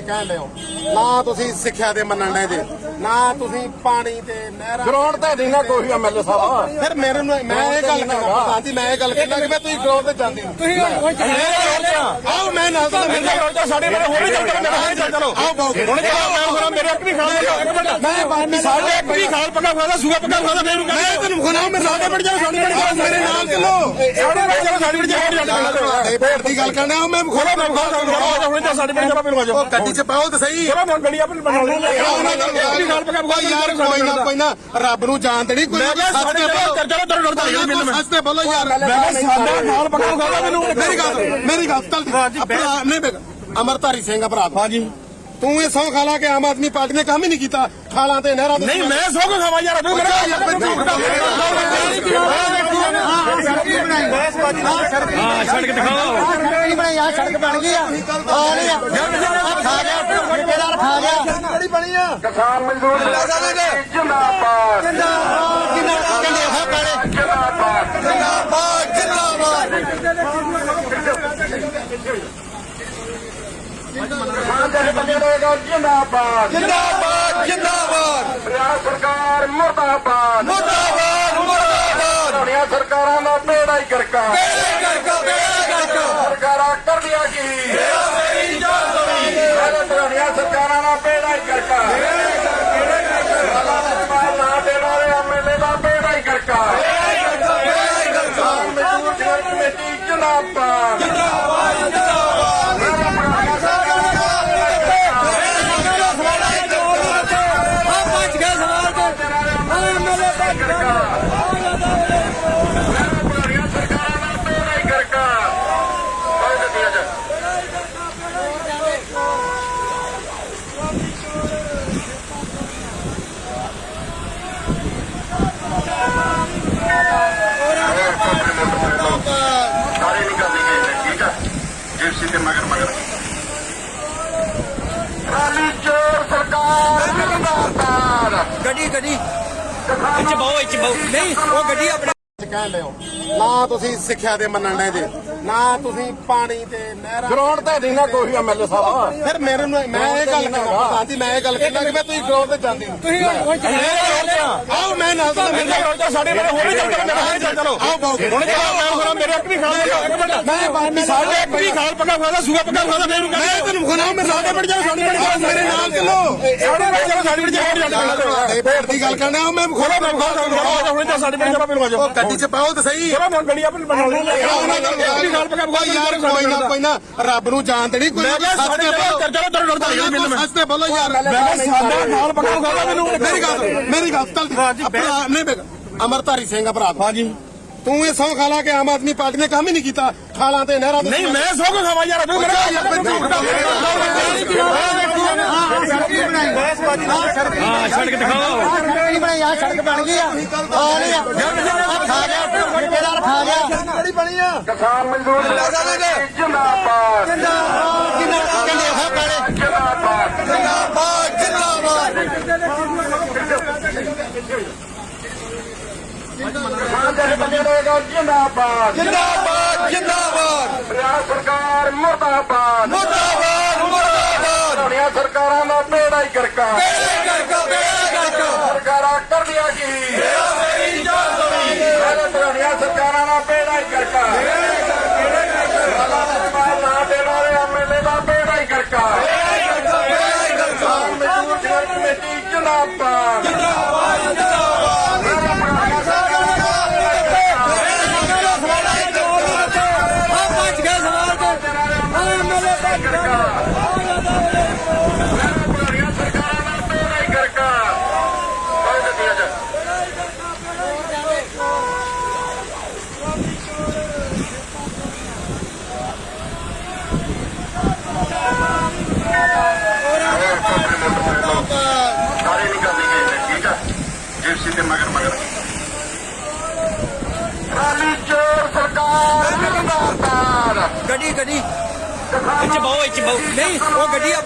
ਕਹਿ ਲਿਓ ਨਾ ਤੁਸੀਂ ਸਿੱਖਿਆ ਦੇ ਮੰਨਣ ਦੇ ਨਾ ਤੁਸੀਂ ਪਾਣੀ ਤੇ ਨਹਿਰਾਂ ਗਰਾਊਂਡ ਤੇ ਨਹੀਂ ਨਾ ਕੋਈ ਐਮਐਲਏ ਸਾਹਿਬ। ਫਿਰ ਮੇਰੇ ਨੂੰ ਮੈਂ ਇਹ ਗੱਲ ਕਰਾਂ ਪ੍ਰਧਾਨ ਜੀ ਮੈਂ ਇਹ ਗੱਲ ਕਹਿਣਾ ਕਿ ਮੈਂ ਤੁਸੀਂ ਗਰਾਊਂਡ ਤੇ ਜਾਂਦੇ ਹੋ। ਤੁਸੀਂ ਆਓ ਮੈਂ ਨਾਲ ਤਾਂ ਮੇਰੇ ਗਰਾਊਂਡ ਤੇ ਸਾਡੇ ਮੇਰੇ ਹੋਰ ਵੀ ਚੱਲ ਚਲੋ ਮੇਰੇ ਚੱਲ ਚਲੋ ਆਓ ਹੁਣ ਚਲੋ ਮੈਂ ਕਰਾਂ ਮੇਰੇ ਇੱਕ ਵੀ ਖਾਲ ਇੱਕ ਮਿੰਟ ਮੈਂ ਬਾਨੀ ਸਾਡੇ ਇੱਕ ਵੀ ਖਾਲ ਪੱਕਾ ਖਾਦਾ ਸੂਆ ਪੱਕਾ ਖਾਦਾ ਮੈਨੂੰ ਮੈਂ ਕਹਿੰਦੇ ਤੈਨੂੰ ਖੁਨਾਉ ਮੈਂ ਸਾਡੇ ਪਿੰਡ ਜਾ ਸਾਡੇ ਪਿੰਡ ਜਾ ਮੇਰੇ ਨਾਲ ਚੱਲੋ। ਸਾਡੇ ਵਿੱਚ ਚਲੋ ਸਾਡੇ ਹੋਰ ਜਾਂਦੇ ਤੁਹਾਡੇ ਭੇਡ ਦੀ ਗੱਲ ਕਰਨਾ ਮੈਂ ਖੋਲੋ ਮੈਂ ਖੋਲੋ ਹੁਣ ਤਾਂ ਸਾਡੇ ਪਿੰਡ ਚਲੋ ਮੈਨੂੰ ਆਜੋ ਉਹ ਗੱਡੀ 'ਚ ਪਾਓ ਤੇ ਸਹੀ। ਚਲੋ ਮੈਂ ਗੱਡੀ ਆਪਣੀ ਬਣਾ ਲਈ ਖਾਲ ਪੱਕਾ ਕੋਈ ਯਾਰ ਕੋਈ ਨਾ ਕੋਈ ਨਾ ਰੱਬ ਨੂੰ ਜਾਣਦੇ ਨਹੀਂ ਕੋਈ ਮੈਂ ਕਿਹਾ ਸੱਚ ਸਾਡੇ ਤੇ ਬੋਲੋ ਕਰ ਚਲੋ ਚਲੋ ਡਰਦਾ ਮੈਨੂੰ ਸੱਚ ਤੇ ਬੋਲੋ ਯਾਰ ਮੈਂ ਕਿਹਾ ਸਾਡਾ ਖਾਲ ਪੱਕਾ ਖਾਦਾ ਮੈਨੂੰ ਮੇਰੀ ਗੱਲ ਮੇਰੀ ਗੱਲ ਚੱਲ ਆਪਣਾ ਨਹੀਂ ਬੇਗਾ ਅਮਰਤਾਰੀ ਸਿੰਘ ਭਰਾ ਹਾਂਜੀ ਤੂੰ ਇਹ ਸੌ ਖਾਲਾ ਕੇ ਆਮ ਆਦਮੀ ਪਾਰਟੀ ਨੇ ਕੰਮ ਹੀ ਨਹੀਂ ਕੀਤਾ ਖਾਲਾਂ ਤੇ ਨਹਿਰਾਂ ਤੇ ਨਹੀਂ ਮੈਂ ਸੋ ਖਾਵਾ ਯਾਰ ਤੂੰ ਮੇਰਾ ਯਾਰ ਮੈਂ ਝੂਠ ਨਾ ਹਾਂ ਸੜਕ ਦਿਖਾਓ ਬਣਾਈ ਆ ਸੜਕ ਬਣ ਗਈ ਆ ਆ ਨਹੀਂ ਆ ਖਾ ਗਿਆ ਕਿਹੜਾ ਖਾ ਗਿਆ ਕਿਹੜੀ ਬਣੀ ਆ ਕਿਸਾਨ ਮਜ਼ਦੂਰ ਜਿੰਦਾਬਾਦ ਕਿੰਨਾ ਕੰਡੇ ਹੈ ਪਾਣੇ ਜਿੰਦਾਬਾਦ ਜਿੰਦਾਬਾਦ ਜਿੰਦਾਬਾਦ ਕਿਸਾਨ ਜਥੇਬੰਦੀਆਂ ਦਾ ਜਿੰਦਾਬਾਦ ਜਿੰਦਾਬਾਦ ਜਿੰਦਾਬਾਦ ਪੰਜਾਬ ਸਰਕਾਰ ਮੁਰਦਾਬਾਦ ਮੁਰਦਾਬਾਦ ਮੁਰਦਾਬਾਦ ਸਾਡੀਆਂ ਸਰਕਾਰਾਂ ਦਾ ਬੇੜਾ ਹੀ ਕਰਕਾ ਬੇੜਾ ਕਰਕਾ ਬੇੜਾ ਕਰਕਾ ਸਰਕਾਰਾਂ ਕਰਦੀਆਂ ਕੀ ਸਾਡੀਆਂ ਸਰਕਾਰਾਂ ਦਾ ਬੇੜਾ ਹੀ ਕਰਕਾ ਨਾ ਦੇਣ ਵਾਲੇ ਐਮਐਲਏ ਦਾ ਬੇੜਾ ਹੀ ਕਰਕਾ ਕਿਸਾਨ ਮਜ਼ਦੂਰ ਜਨਰਲ ਕਮੇਟੀ ਜਿੰਦਾਬਾਦ ਆ ਪੰਜ ਗਏ ਸਵਾਲ ਤੇ ਆ ਮੇਰੇ ਸਾਡੀਆਂ ਸਰਕਾਰਾਂ ਦਾ ਬੇੜਾ ਹੀ ਕਰਕਾ ਕੋਈ ਦਿੱਤੀਆਂ ਜਾ ਸਾਰੇ ਗਏ ਨੇ ਠੀਕ ਆ ਜਿਪਸੀ ਤੇ ਮਗਰ ਮਗਰ। ਰਾਲੀ ਚੋਰ ਸਰਕਾਰ ਜਿੰਦਾਬਾਦ ਗੱਡੀ ਗੱਡੀ। ਇੱਚ ਬਹੁ ਇੱਚ ਬਹੁ। ਨਹੀਂ ਉਹ ਗੱਡੀ ਆਪਣੇ ਕਹਿ ਲਿਓ ਨਾ ਤੁਸੀਂ ਸਿੱਖਿਆ ਦੇ ਮੰਨਣ ਦੇ ਨਾ ਤੁਸੀਂ ਪਾਣੀ ਤੇ ਨਹਿਰਾਂ ਗਰਾਊਂਡ ਤੇ ਨਹੀਂ ਨਾ ਕੋਈ ਐਮਐਲਏ ਸਾਹਿਬ ਫਿਰ ਮੇਰੇ ਨੂੰ ਮੈਂ ਇਹ ਗੱਲ ਕਰਾਂ ਪ੍ਰਧਾਨ ਜੀ ਮੈਂ ਇਹ ਗੱਲ ਕਹਿਣਾ ਕਿ ਮੈਂ ਤੁਸੀਂ ਗਰਾਊਂਡ ਤੇ ਜਾਂਦੇ ਹੋ ਤੁਸੀਂ ਆਓ ਮੈਂ ਨਾਲ ਤਾਂ ਮੇਰੇ ਤੇ ਸਾਡੇ ਮੇਰੇ ਹੋਰ ਵੀ ਚੱਲ ਚਲੋ ਚੱਲ ਚਲੋ ਆਓ ਬਾਬੂ ਹੁਣ ਚਲੋ ਮੈਂ ਕਰਾਂ ਮੇਰੇ ਇੱਕ ਵੀ ਖਾਲ ਇੱਕ ਮਿੰਟ ਮੈਂ ਬਾਨੀ ਸਾਡੇ ਇੱਕ ਵੀ ਖਾਲ ਪੱਕਾ ਖਾਦਾ ਸੂਆ ਪੱਕਾ ਖਾਦਾ ਮੈਨੂੰ ਮੈਂ ਕਹਿੰਦੇ ਤੈਨੂੰ ਖੁਨਾਉ ਮੈਂ ਸਾਡੇ ਪਿੰਡ ਜਾ ਸਾਡੇ ਪਿੰਡ ਜਾ ਮੇਰੇ ਨਾਲ ਚੱਲੋ ਸਾਡੇ ਵਿੱਚ ਚਲੋ ਸਾਡੇ ਜਾਂਦੇ ਤੁਹਾਡੇ ਭੇਡ ਦੀ ਗੱਲ ਕਰਨਾ ਮੈਂ ਖੋਲੋ ਮੈਂ ਖੋਲੋ ਹੁਣ ਤਾਂ ਸਾਡੇ ਪਿੰਡ ਚਲੋ ਮੈਨੂੰ ਉਹ ਗੱਡੀ 'ਚ ਪਾਓ ਤੇ ਸਹੀ ਚਲੋ ਮੈਂ ਗੱਡੀ ਆਪਣੀ ਬਣਾ ਲਈ ਖਾਲ ਪੱਕਾ ਕੋਈ ਯਾਰ ਕੋਈ ਨਾ ਕੋਈ ਨਾ ਰੱਬ ਨੂੰ ਜਾਣਦੇ ਨਹੀਂ ਕੋਈ ਮੈਂ ਕਿਹਾ ਸਾਡੇ ਤੇ ਬੋਲੋ ਕਰ ਚਲੋ ਚਲੋ ਡਰਦਾ ਮੈਨੂੰ ਸੱਚ ਤੇ ਬੋਲੋ ਯਾਰ ਮੈਂ ਕਿਹਾ ਸਾਡਾ ਖਾਲ ਪੱਕਾ ਖਾਦਾ ਮੈਨੂੰ ਮੇਰੀ ਗੱਲ ਮੇਰੀ ਗੱਲ ਚੱਲ ਆਪਣਾ ਨਹੀਂ ਬੇਗਾ ਅਮਰਤਾਰੀ ਸਿੰਘ ਭਰਾ ਹਾਂਜੀ ਤੂੰ ਇਹ ਸੌ ਖਾਲਾ ਕੇ ਆਮ ਆਦਮੀ ਪਾਰਟੀ ਨੇ ਕੰਮ ਹੀ ਨਹੀਂ ਕੀਤਾ ਖਾਲਾਂ ਤੇ ਨਹਿਰਾਂ ਤੇ ਨਹੀਂ ਮੈਂ ਸੋ ਖਾਵਾ ਯਾਰ ਤੂੰ ਮੇਰਾ ਯਾਰ ਮੈਂ ਝੂਠ ਨਾ ਹਾਂ ਸੜਕ ਦਿਖਾਓ। ਗੱਡੀ ਬਣਾਈ। ਆ ਸੜਕ ਬਣ ਗਈ ਆ। ਆ ਨਹੀਂ ਆ ਖਾ ਗਿਆ ਕਿਹੜਾ ਖਾ ਗਿਆ ਕਿਹੜੀ ਬਣੀ ਆ? ਕਿਸਾਨ ਮਜ਼ਦੂਰ ਜਿੰਦਾਬਾਦ ਜਿੰਦਾਬਾਦ। ਜਿੰਦਾਬਾਦ ਜਿੰਦਾਬਾਦ। ਕਿਸਾਨ ਜਥੇਬੰਦੀਆਂ ਦਾ ਜਿੰਦਾਬਾਦ। ਜਿੰਦਾਬਾਦ ਜਿੰਦਾਬਾਦ। ਪੰਜਾਬ ਸਰਕਾਰ ਮੁਰਦਾਬਾਦ ਮੁਰਦਾਬਾਦ ਸਾਡੀਆਂ ਸਰਕਾਰਾਂ ਦਾ ਬੇੜਾ ਹੀ ਕਰਕਾ ਬੇੜਾ ਕਰਕਾ ਬੇੜਾ ਕਰਕਾ ਸਰਕਾਰਾਂ ਕਰਦੀਆਂ ਕੀ ਸਾਡੀਆਂ ਸਰਕਾਰਾਂ ਦਾ ਬੇੜਾ ਹੀ ਕਰਕਾ ਨਾ ਦੇਣ ਵਾਲੇ ਐਮਐਲਏ ਦਾ ਬੇੜਾ ਹੀ ਕਰਕਾ ਕਿਸਾਨ ਮਜ਼ਦੂਰ ਜਨਰਲ ਕਮੇਟੀ ਜਿੰਦਾਬਾਦ ਆ ਪੰਜ ਗਏ ਸਵਾਲ ਤੇ ਆ ਮੇਰੇ ਸਾਡੀਆਂ ਸਰਕਾਰਾਂ ਦਾ ਬੇੜਾ ਹੀ ਕਰਕਾ ਕੋਈ ਦਿੱਤੀਆਂ ਜਾ ਸਾਰੇ ਨਹੀਂ ਕਰਨੀ ਗਏ ਠੀਕ ਆ? ਜਿਪਸੀ ਤੇ ਮਗਰ ਮਗਰ। ਰਾਲੀ ਚੋਰ ਸਰਕਾਰ ਜਿੰਦਾਬਾਦ ਗੱਡੀ ਗੱਡੀ। ਇੱਚ ਬਹੁ ਇੱਚ ਬਹੁ। ਨਹੀਂ, ਉਹ ਗੱਡੀ ਆਪਣੇ